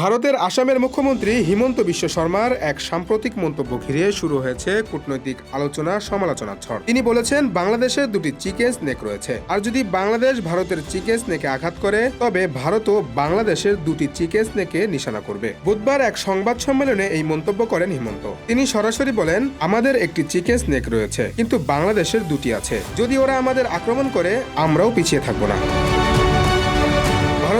ভারতের আসামের মুখ্যমন্ত্রী হিমন্ত বিশ্ব শর্মার এক সাম্প্রতিক মন্তব্য ঘিরে শুরু হয়েছে কূটনৈতিক আলোচনা সমালোচনার ঝড়। তিনি বলেছেন বাংলাদেশের দুটি চিকেন স্নেক রয়েছে। আর যদি বাংলাদেশ ভারতের চিকেন স্নেকে আঘাত করে, তবে ভারতও বাংলাদেশের দুটি চিকেন স্নেকে নিশানা করবে। বুধবার এক সংবাদ সম্মেলনে এই মন্তব্য করেন হিমন্ত। তিনি সরাসরি বলেন, আমাদের একটি চিকেন স্নেক রয়েছে, কিন্তু বাংলাদেশের দুটি আছে। যদি ওরা আমাদের আক্রমণ করে, আমরাও পিছিয়ে থাকব না।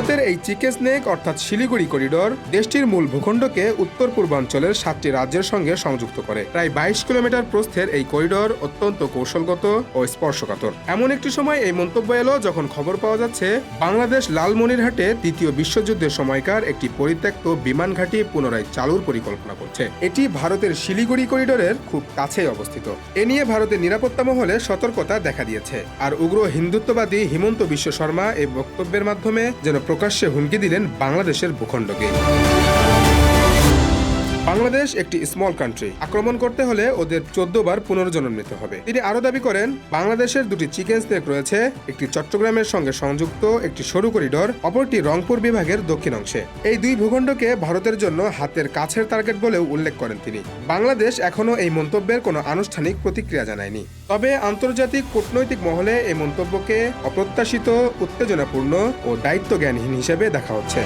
ভারতের এই চিকেন স্নেক অর্থাৎ শিলিগুড়ি করিডোর দেশটির মূল ভূখণ্ডকে উত্তর পূর্বাঞ্চলের সাতটি রাজ্যের সঙ্গে সংযুক্ত করে। প্রায় বাইশ কিলোমিটার প্রস্থের এই করিডোর অত্যন্ত কৌশলগত ও স্পর্শকাতর। এমন একটি সময় এই মন্তব্য এলো যখন খবর পাওয়া যাচ্ছে, বাংলাদেশ লালমনিরহাটে তৃতীয় বিশ্বযুদ্ধের সময়কার একটি পরিত্যক্ত বিমান ঘাঁটি পুনরায় চালুর পরিকল্পনা করছে। এটি ভারতের শিলিগুড়ি করিডোরের খুব কাছেই অবস্থিত। এ নিয়ে ভারতের নিরাপত্তা মহলে সতর্কতা দেখা দিয়েছে। আর উগ্র হিন্দুত্ববাদী হিমন্ত বিশ্ব শর্মা এই বক্তব্যের মাধ্যমে যেন প্রকাশ্যে হুমকি দিলেন বাংলাদেশের ভূখণ্ডকে। বাংলাদেশ একটি স্মল কান্ট্রি আক্রমণ করতে হলে ওদের চোদ্দ বার পুনর্জন্ম নিতে হবে। তিনি আরও দাবি করেন, বাংলাদেশের দুটি চিকেন স্নেক রয়েছে, একটি চট্টগ্রামের সঙ্গে সংযুক্ত, একটি সরু করিডোর, অপরটি রংপুর বিভাগের দক্ষিণ অংশে। এই দুই ভূখণ্ডকে ভারতের জন্য হাতের কাছের টার্গেট বলেও উল্লেখ করেন তিনি। বাংলাদেশ এখনও এই মন্তব্যের কোনো আনুষ্ঠানিক প্রতিক্রিয়া জানায়নি। তবে আন্তর্জাতিক কূটনৈতিক মহলে এই মন্তব্যকে অপ্রত্যাশিত, উত্তেজনাপূর্ণ ও দায়িত্বজ্ঞানহীন হিসেবে দেখা হচ্ছে।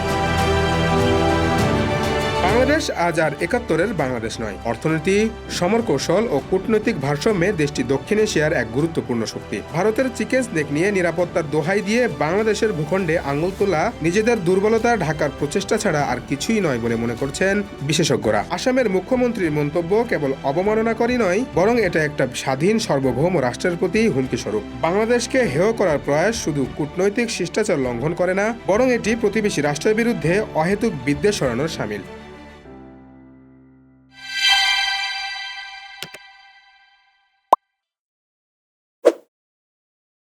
বাংলাদেশ আজ আর একাত্তরের বাংলাদেশ নয়। অর্থনীতি সমর কৌশল ও কূটনৈতিক ভারসাম্যে দেশটি দক্ষিণ এশিয়ার এক গুরুত্বপূর্ণ শক্তি। ভারতের চিকেন স্নেক নিয়ে নিরাপত্তার দোহাই দিয়ে বাংলাদেশের ভূখণ্ডে আঙুল তোলা নিজেদের দুর্বলতা ঢাকার প্রচেষ্টা ছাড়া আর কিছুই নয় বলে মনে করছেন বিশেষজ্ঞরা। আসামের মুখ্যমন্ত্রীর মন্তব্য কেবল অবমাননাকরই নয়, বরং এটা একটা স্বাধীন সার্বভৌম রাষ্ট্রের প্রতি হুমকি স্বরূপ। বাংলাদেশকে হেয় করার প্রয়াস শুধু কূটনৈতিক শিষ্টাচার লঙ্ঘন করে না, বরং এটি প্রতিবেশী রাষ্ট্রের বিরুদ্ধে অহেতুক বিদ্বেষ সরানোর সামিল।